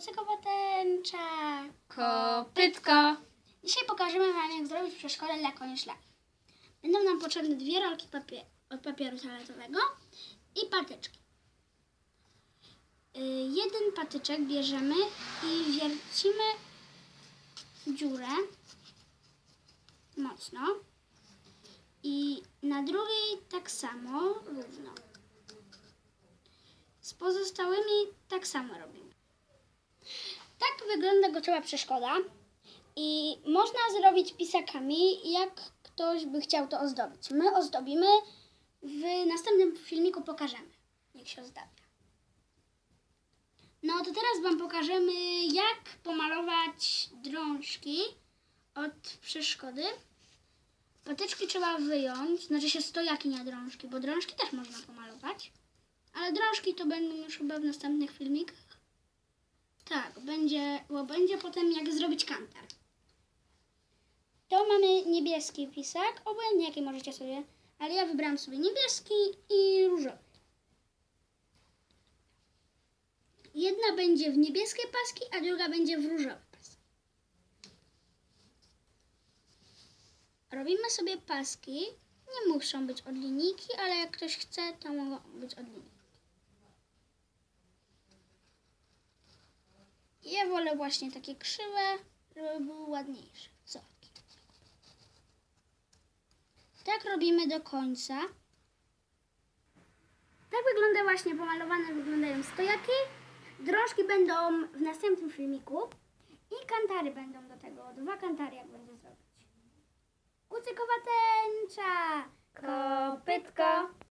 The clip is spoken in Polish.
Kucykowa tęcza. Kopytko. Dzisiaj pokażemy Wam, jak zrobić przeszkodę dla koni szlak. Będą nam potrzebne dwie rolki papie- od papieru toaletowego i patyczki. Y, jeden patyczek bierzemy i wiercimy dziurę mocno i na drugiej tak samo równo. Z pozostałymi tak samo robimy. Tak wygląda gotowa przeszkoda. I można zrobić pisakami, jak ktoś by chciał to ozdobić. My ozdobimy, w następnym filmiku pokażemy, jak się ozdabia. No to teraz Wam pokażemy, jak pomalować drążki od przeszkody. Patyczki trzeba wyjąć, znaczy się stojaki, nie drążki, bo drążki też można pomalować. Ale drążki to będą już chyba w następnych filmikach. Tak, będzie, bo będzie potem jak zrobić kantar. To mamy niebieski pisak, obojętnie jaki możecie sobie, ale ja wybrałam sobie niebieski i różowy. Jedna będzie w niebieskie paski, a druga będzie w różowe paski. Robimy sobie paski. Nie muszą być od linijki, ale jak ktoś chce, to mogą być od linijki. Ja wolę właśnie takie krzywe, żeby były ładniejsze wzorki. Tak robimy do końca. Tak wygląda właśnie pomalowane wyglądają stojaki. Drążki będą w następnym filmiku i kantary będą do tego. Dwa kantary jak będzie zrobić. Kucykowa tęcza! Kopytko.